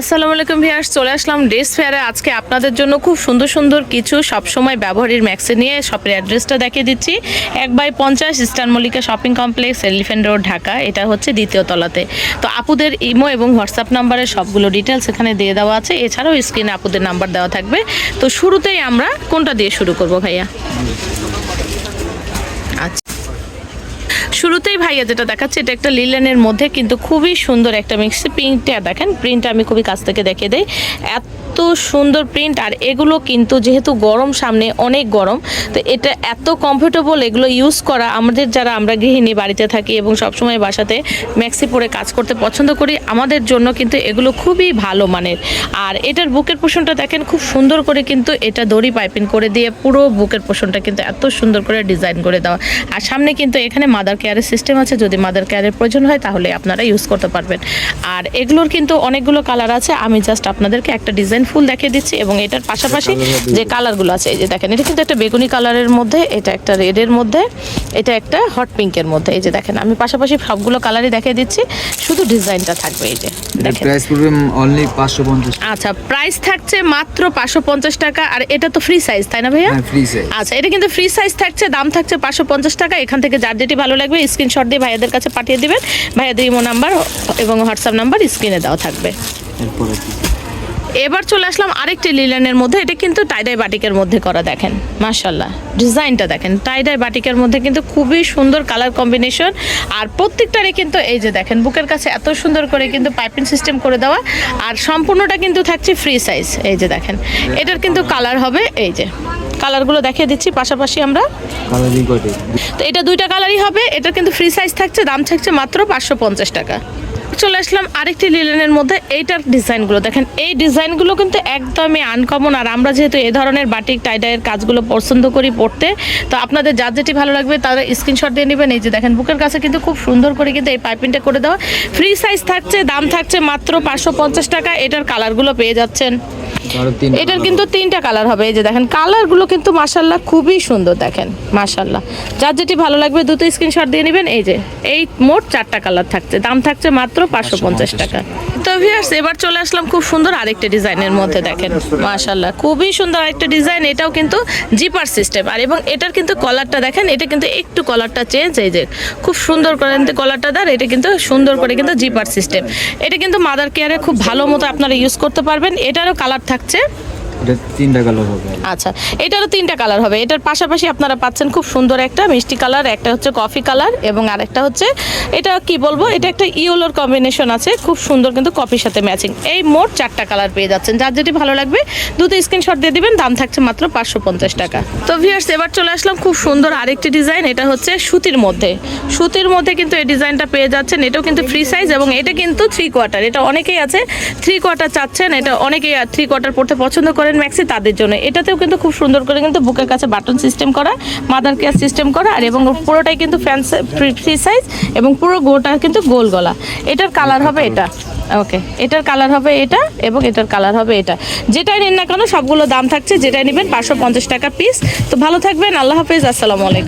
আসসালামু আলাইকুম ভিয়ার্স চলে আসলাম ড্রেস ফেয়ারে। আজকে আপনাদের জন্য খুব সুন্দর সুন্দর কিছু সবসময় ব্যবহারের ম্যাক্সে নিয়ে শপের অ্যাড্রেসটা দেখিয়ে দিচ্ছি। এক বাই পঞ্চাশ Eastern Mallika shopping complex Elephant Road Dhaka. এটা হচ্ছে দ্বিতীয় তলাতে। তো আপুদের ইমো এবং হোয়াটসঅ্যাপ নাম্বারে সবগুলো ডিটেলস এখানে দিয়ে দেওয়া আছে। এছাড়াও স্ক্রিনে আপুদের নাম্বার দেওয়া থাকবে। তো শুরুতেই আমরা কোনটা দিয়ে শুরু করব ভাইয়া? আচ্ছা। শুরুতেই ভাইয়া যেটা দেখাচ্ছে, এটা একটা লিলেনের মধ্যে কিন্তু খুবই সুন্দর একটা মিক্স প্রিন্টটা দেখেন প্রিন্টটা আমি খুবই কাছ থেকে দেখে দেই। এত সুন্দর প্রিন্ট আর এগুলো কিন্তু যেহেতু গরম সামনে অনেক গরম, তো এটা এত কমফোর্টেবল এগুলো ইউজ করা আমাদের যারা আমরা গৃহিণী বাড়িতে থাকি এবং সবসময় বাসাতে ম্যাক্সি পরে কাজ করতে পছন্দ করি, আমাদের জন্য কিন্তু এগুলো খুবই ভালো মানের। আর এটার বুকের পোষণটা দেখেন খুব সুন্দর করে কিন্তু এটা দড়ি পাইপিং করে দিয়ে পুরো বুকের পোষণটা কিন্তু এত সুন্দর করে ডিজাইন করে দেওয়া। আর সামনে কিন্তু এখানে মাদার কেয়ারের সিস্টেম আছে, যদি মাদার কেয়ারের প্রয়োজন হয় তাহলে আপনারা ইউজ করতে পারবেন। আর এগুলোর কিন্তু অনেকগুলো কালার আছে, আমি জাস্ট আপনাদেরকে একটা ডিজাইন ফুল দেখিয়ে দিচ্ছি এবং এটার পাশাপাশি যে কালারগুলো আছে এই যে দেখেন এটা কিন্তু একটা বেগুনি কালারের মধ্যে এটা একটা রেডের মধ্যে এটা একটা হট পিঙ্কের মধ্যে। এই যে দেখেন আমি পাশাপাশি সবগুলো কালারই দেখিয়ে দিচ্ছি শুধু ডিজাইনটা থাকবে এই যে দেখেন। প্রাইস পড়বে অনলি পাঁচশো পঞ্চাশ আচ্ছা প্রাইস থাকছে মাত্র পাঁচশো পঞ্চাশ টাকা আর এটা তো ফ্রি সাইজ তাই না ভাইয়া? হ্যাঁ ফ্রি সাইজ আচ্ছা এটা কিন্তু ফ্রি সাইজ থাকছে দাম থাকছে পাঁচশো পঞ্চাশ টাকা এখান থেকে যার যেটি ভালো লাগবে স্ক্রিনশট দিয়ে ভাইয়াদের কাছে পাঠিয়ে দিবেন। ভাইয়াদের ইমো নাম্বার এবং হোয়াটসঅ্যাপ নাম্বার স্ক্রিনে দেওয়া থাকবে। এরপরে এবার চলে আসলাম আরেকটি লিলেনের মধ্যে। এটা কিন্তু টাইডাই বাটিকের মধ্যে করা দেখেন। মাশাল্লাহ ডিজাইনটা দেখেন। টাইডাই বাটিকের মধ্যে কিন্তু খুবই সুন্দর কালার কম্বিনেশন আর প্রত্যেকটারই কিন্তু এই যে দেখেন বুকের কাছে এত সুন্দর করে কিন্তু পাইপিং সিস্টেম করে দেওয়া। আর সম্পূর্ণটা কিন্তু থাকছে ফ্রি সাইজ এই যে দেখেন এটার কিন্তু কালার হবে এই যে। কালারগুলো দেখিয়ে দিচ্ছি পাশাপাশি আমরা। তো এটা দুইটা কালারই হবে। এটা কিন্তু ফ্রি সাইজ থাকছে দাম থাকছে মাত্র পাঁচশো পঞ্চাশ টাকা। চলে আসলাম আরেকটি লিলেনের মধ্যে। এইটার ডিজাইনগুলো দেখেন, এই ডিজাইনগুলো কিন্তু একদমই আনকমন আর আমরা যেহেতু এ ধরনের বাটিক টাইডাইয়ের কাজগুলো পছন্দ করি পড়তে, তো আপনাদের যার যেটি ভালো লাগবে তারা স্ক্রিনশট দিয়ে নেবেন। এই যে দেখেন, বুকের কাছে কিন্তু খুব সুন্দর করে কিন্তু এই পাইপিংটা করে দেওয়া। ফ্রি সাইজ থাকছে, দাম থাকছে মাত্র পাঁচশো পঞ্চাশ টাকা। এটার কালারগুলো পেয়ে যাচ্ছেন। এটার কিন্তু তিনটা কালার হবে এই যে দেখেন কালারগুলো কিন্তু মাসাল্লাহ খুবই সুন্দর দেখেন মাসাল্লাহ যার যেটি ভালো লাগবে দুটো স্ক্রিনশট দিয়ে নেবেন এই যে এই মোট চারটা কালার থাকছে দাম থাকছে মাত্র পাঁচশো পঞ্চাশ টাকা। তো ভিউয়ার্স এবার চলে আসলাম খুব সুন্দর আরেকটা ডিজাইনের মধ্যে দেখেন। মাশাআল্লাহ, খুবই সুন্দর আরেকটা ডিজাইন, এটাও কিন্তু জিপার সিস্টেম আর এবং এটার কিন্তু কলারটা দেখেন, এটা কিন্তু একটু কলারটা চেঞ্জ এই যে খুব সুন্দর করে কিন্তু কলারটা দেয় এটা কিন্তু সুন্দর করে কিন্তু জিপার সিস্টেম এটা কিন্তু মাদার কেয়ারে খুব ভালো মতো আপনারা ইউজ করতে পারবেন, এটারও কালার থাকছে। এটা তিনটা কালার আচ্ছা এটারও তিনটা কালার হবে। এটার পাশাপাশি আপনারা পাচ্ছেন খুব সুন্দর একটা মিষ্টি কালার একটা হচ্ছে কফি কালার এবং আরেকটা হচ্ছে, এটা কি বলব? এটা একটা ইয়েলোর কম্বিনেশন আছে, খুব সুন্দর কিন্তু কফির সাথে ম্যাচিং এই মোট চারটা কালার পেয়ে যাচ্ছেন। যার যেটি ভালো লাগবে, দুটো স্ক্রিনশট দিয়ে দিবেন, দাম থাকছে মাত্র পাঁচশো পঞ্চাশ টাকা। তো ভিয়ার্স এবার চলে আসলাম খুব সুন্দর আরেকটি ডিজাইন এটা হচ্ছে সুতির মধ্যে। সুতির মধ্যে কিন্তু এই ডিজাইনটা পেয়ে যাচ্ছেন। এটাও কিন্তু ফ্রি সাইজ এবং এটা কিন্তু থ্রি কোয়ার্টার এটা অনেকেই আছে থ্রি কোয়ার্টার চাচ্ছেন, এটা অনেকেই থ্রি কোয়ার্টার পড়তে পছন্দ করেন ম্যাক্সি তাদের জন্য। এটাতেও কিন্তু খুব সুন্দর করে কিন্তু বুকের কাছে বাটন সিস্টেম করা মাদার কেয়ার সিস্টেম করা, আর এবং পুরোটাই কিন্তু ফ্যান ফ্রি সাইজ এবং পুরো গোটা কিন্তু গোল গলা। এটার কালার হবে এটা। ওকে এটার কালার হবে এটা এবং এটার কালার হবে এটা। যেটাই নিন না কেন, সবগুলো দাম থাকছে, যেটাই নেবেন পাঁচশো পঞ্চাশ টাকা পিস তো ভালো থাকবেন, আল্লাহ হাফিজ, আসসালামু আলাইকুম।